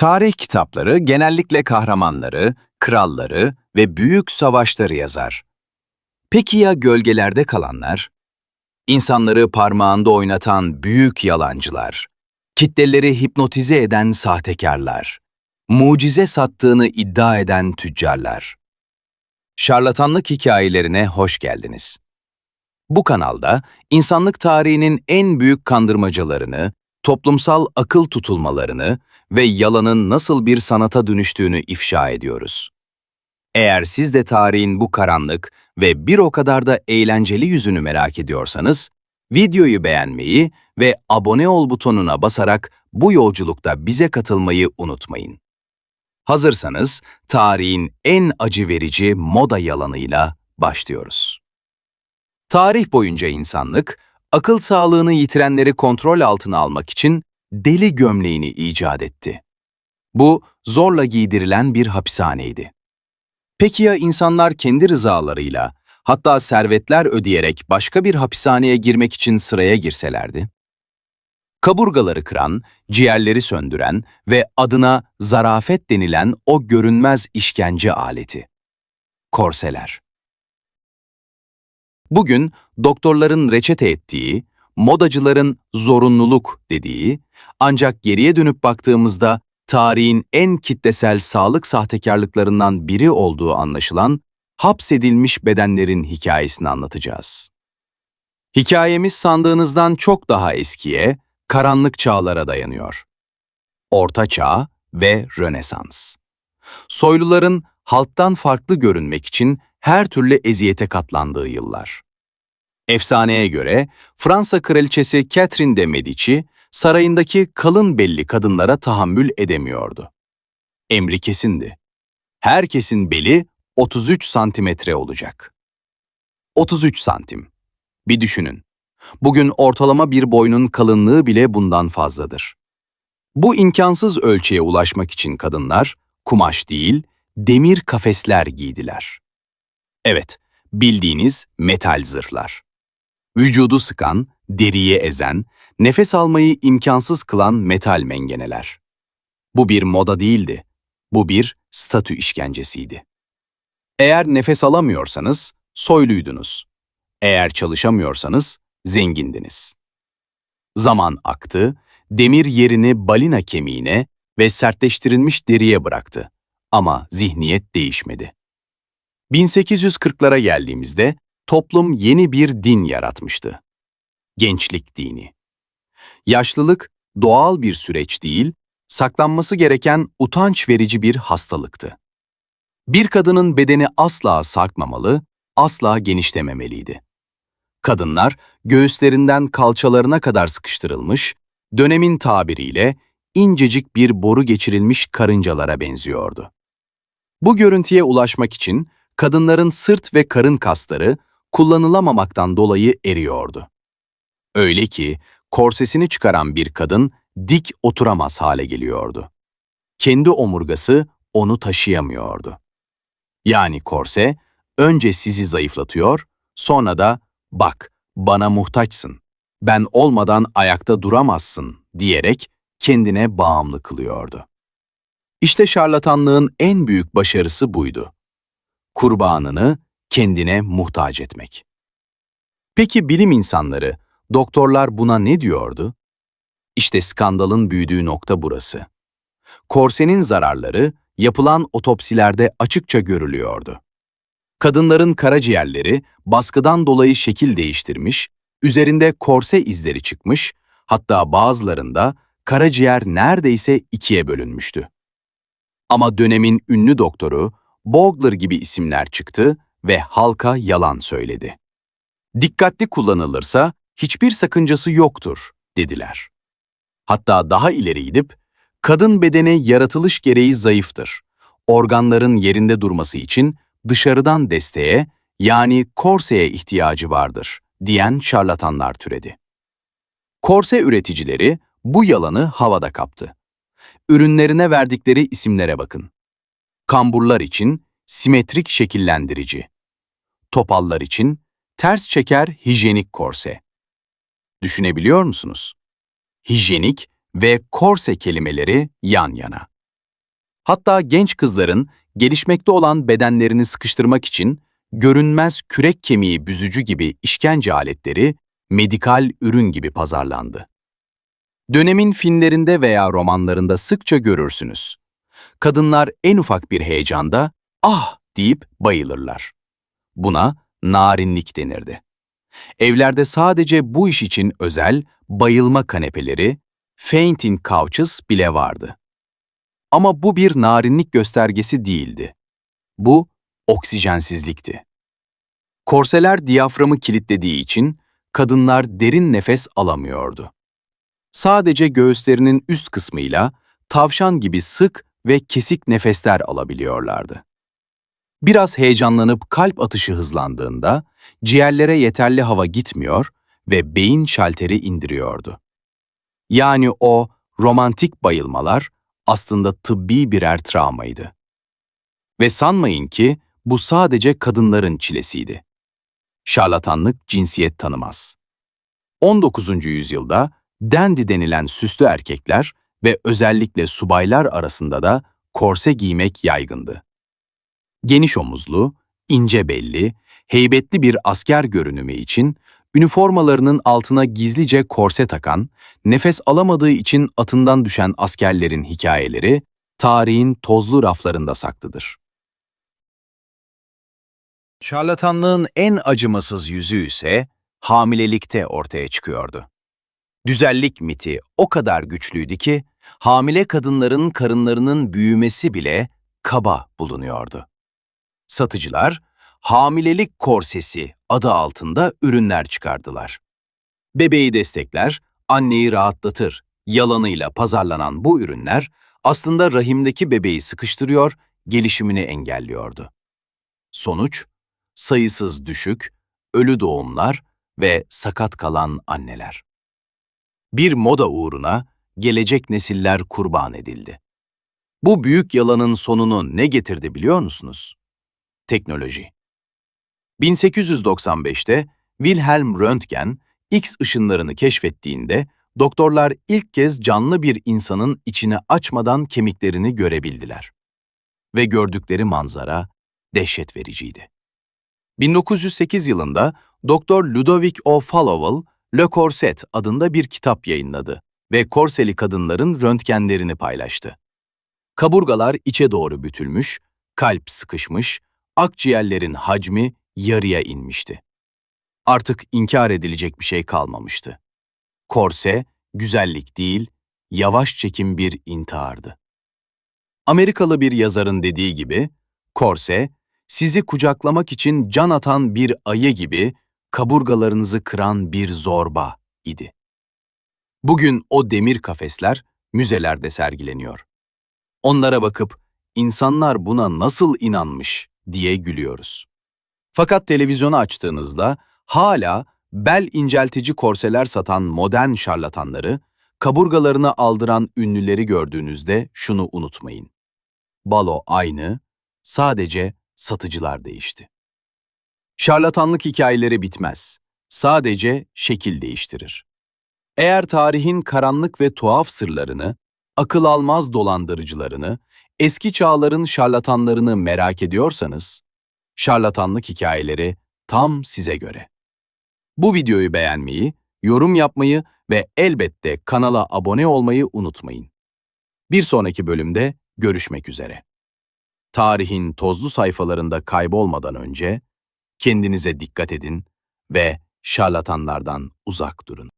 Tarih kitapları genellikle kahramanları, kralları ve büyük savaşları yazar. Peki ya gölgelerde kalanlar? İnsanları parmağında oynatan büyük yalancılar, kitleleri hipnotize eden sahtekarlar, mucize sattığını iddia eden tüccarlar. Şarlatanlık hikayelerine hoş geldiniz. Bu kanalda insanlık tarihinin en büyük kandırmacalarını, toplumsal akıl tutulmalarını ve yalanın nasıl bir sanata dönüştüğünü ifşa ediyoruz. Eğer siz de tarihin bu karanlık ve bir o kadar da eğlenceli yüzünü merak ediyorsanız, videoyu beğenmeyi ve abone ol butonuna basarak bu yolculukta bize katılmayı unutmayın. Hazırsanız tarihin en acı verici moda yalanıyla başlıyoruz. Tarih boyunca insanlık, akıl sağlığını yitirenleri kontrol altına almak için deli gömleğini icat etti. Bu zorla giydirilen bir hapishaneydi. Peki ya insanlar kendi rızalarıyla, hatta servetler ödeyerek başka bir hapishaneye girmek için sıraya girselerdi? Kaburgaları kıran, ciğerleri söndüren ve adına zarafet denilen o görünmez işkence aleti. Korseler. Bugün doktorların reçete ettiği, modacıların zorunluluk dediği, ancak geriye dönüp baktığımızda tarihin en kitlesel sağlık sahtekarlıklarından biri olduğu anlaşılan hapsedilmiş bedenlerin hikayesini anlatacağız. Hikayemiz sandığınızdan çok daha eskiye, karanlık çağlara dayanıyor. Orta Çağ ve Rönesans. Soyluların halktan farklı görünmek için her türlü eziyete katlandığı yıllar. Efsaneye göre Fransa kraliçesi Catherine de Medici, sarayındaki kalın belli kadınlara tahammül edemiyordu. Emri kesindi. Herkesin beli 33 santimetre olacak. 33 santim. Bir düşünün. Bugün ortalama bir boynun kalınlığı bile bundan fazladır. Bu imkansız ölçüye ulaşmak için kadınlar, kumaş değil, demir kafesler giydiler. Evet, bildiğiniz metal zırhlar. Vücudu sıkan, deriye ezen, nefes almayı imkansız kılan metal mengeneler. Bu bir moda değildi. Bu bir statü işkencesiydi. Eğer nefes alamıyorsanız soyluydunuz. Eğer çalışamıyorsanız zengindiniz. Zaman aktı, demir yerini balina kemiğine ve sertleştirilmiş deriye bıraktı. Ama zihniyet değişmedi. 1840'lara geldiğimizde toplum yeni bir din yaratmıştı. Gençlik dini. Yaşlılık doğal bir süreç değil, saklanması gereken utanç verici bir hastalıktı. Bir kadının bedeni asla sarkmamalı, asla genişlememeliydi. Kadınlar göğüslerinden kalçalarına kadar sıkıştırılmış, dönemin tabiriyle incecik bir boru geçirilmiş karıncalara benziyordu. Bu görüntüye ulaşmak için kadınların sırt ve karın kasları kullanılamamaktan dolayı eriyordu. Öyle ki korsesini çıkaran bir kadın dik oturamaz hale geliyordu. Kendi omurgası onu taşıyamıyordu. Yani korse önce sizi zayıflatıyor, sonra da bak bana muhtaçsın, ben olmadan ayakta duramazsın diyerek kendine bağımlı kılıyordu. İşte şarlatanlığın en büyük başarısı buydu. Kurbanını kendine muhtaç etmek. Peki bilim insanları, doktorlar buna ne diyordu? İşte skandalın büyüdüğü nokta burası. Korsenin zararları yapılan otopsilerde açıkça görülüyordu. Kadınların karaciğerleri baskıdan dolayı şekil değiştirmiş, üzerinde korse izleri çıkmış, hatta bazılarında karaciğer neredeyse ikiye bölünmüştü. Ama dönemin ünlü doktoru Bogler gibi isimler çıktı ve halka yalan söyledi. Dikkatli kullanılırsa hiçbir sakıncası yoktur, dediler. Hatta daha ileri gidip, kadın bedeni yaratılış gereği zayıftır. Organların yerinde durması için dışarıdan desteğe yani korseye ihtiyacı vardır, diyen şarlatanlar türedi. Korse üreticileri bu yalanı havada kaptı. Ürünlerine verdikleri isimlere bakın. Kamburlar için simetrik şekillendirici. Topallar için ters çeker hijyenik korse. Düşünebiliyor musunuz? Hijyenik ve korse kelimeleri yan yana. Hatta genç kızların gelişmekte olan bedenlerini sıkıştırmak için görünmez kürek kemiği büzücü gibi işkence aletleri medikal ürün gibi pazarlandı. Dönemin filmlerinde veya romanlarında sıkça görürsünüz. Kadınlar en ufak bir heyecanda ah deyip bayılırlar. Buna narinlik denirdi. Evlerde sadece bu iş için özel bayılma kanepeleri, fainting couches bile vardı. Ama bu bir narinlik göstergesi değildi. Bu oksijensizlikti. Korseler diyaframı kilitlediği için kadınlar derin nefes alamıyordu. Sadece göğüslerinin üst kısmıyla tavşan gibi sık ve kesik nefesler alabiliyorlardı. Biraz heyecanlanıp kalp atışı hızlandığında ciğerlere yeterli hava gitmiyor ve beyin şalteri indiriyordu. Yani o romantik bayılmalar aslında tıbbi birer travmaydı. Ve sanmayın ki bu sadece kadınların çilesiydi. Şarlatanlık cinsiyet tanımaz. 19. yüzyılda dandy denilen süslü erkekler ve özellikle subaylar arasında da korse giymek yaygındı. Geniş omuzlu, ince belli, heybetli bir asker görünümü için üniformalarının altına gizlice korse takan, nefes alamadığı için atından düşen askerlerin hikayeleri tarihin tozlu raflarında saklıdır. Şarlatanlığın en acımasız yüzü ise hamilelikte ortaya çıkıyordu. Düzellik miti o kadar güçlüydü ki hamile kadınların karınlarının büyümesi bile kaba bulunuyordu. Satıcılar hamilelik korsesi adı altında ürünler çıkardılar. Bebeği destekler, anneyi rahatlatır yalanıyla pazarlanan bu ürünler aslında rahimdeki bebeği sıkıştırıyor, gelişimini engelliyordu. Sonuç, sayısız düşük, ölü doğumlar ve sakat kalan anneler. Bir moda uğruna gelecek nesiller kurban edildi. Bu büyük yalanın sonunu ne getirdi biliyor musunuz? Teknoloji. 1895'te Wilhelm Röntgen X ışınlarını keşfettiğinde doktorlar ilk kez canlı bir insanın içini açmadan kemiklerini görebildiler. Ve gördükleri manzara dehşet vericiydi. 1908 yılında Doktor Ludovic O. Fallowell, Le Corset adında bir kitap yayınladı ve korseli kadınların röntgenlerini paylaştı. Kaburgalar içe doğru bütülmüş, kalp sıkışmış, akciğerlerin hacmi yarıya inmişti. Artık inkar edilecek bir şey kalmamıştı. Korse, güzellik değil, yavaş çekim bir intihardı. Amerikalı bir yazarın dediği gibi, korse, sizi kucaklamak için can atan bir ayı gibi kaburgalarınızı kıran bir zorba idi. Bugün o demir kafesler müzelerde sergileniyor. Onlara bakıp insanlar buna nasıl inanmış diye gülüyoruz. Fakat televizyonu açtığınızda hala bel inceltici korseler satan modern şarlatanları, kaburgalarını aldıran ünlüleri gördüğünüzde şunu unutmayın. Balo aynı, sadece satıcılar değişti. Şarlatanlık hikayeleri bitmez. Sadece şekil değiştirir. Eğer tarihin karanlık ve tuhaf sırlarını, akıl almaz dolandırıcılarını, eski çağların şarlatanlarını merak ediyorsanız, şarlatanlık hikayeleri tam size göre. Bu videoyu beğenmeyi, yorum yapmayı ve elbette kanala abone olmayı unutmayın. Bir sonraki bölümde görüşmek üzere. Tarihin tozlu sayfalarında kaybolmadan önce kendinize dikkat edin ve şarlatanlardan uzak durun.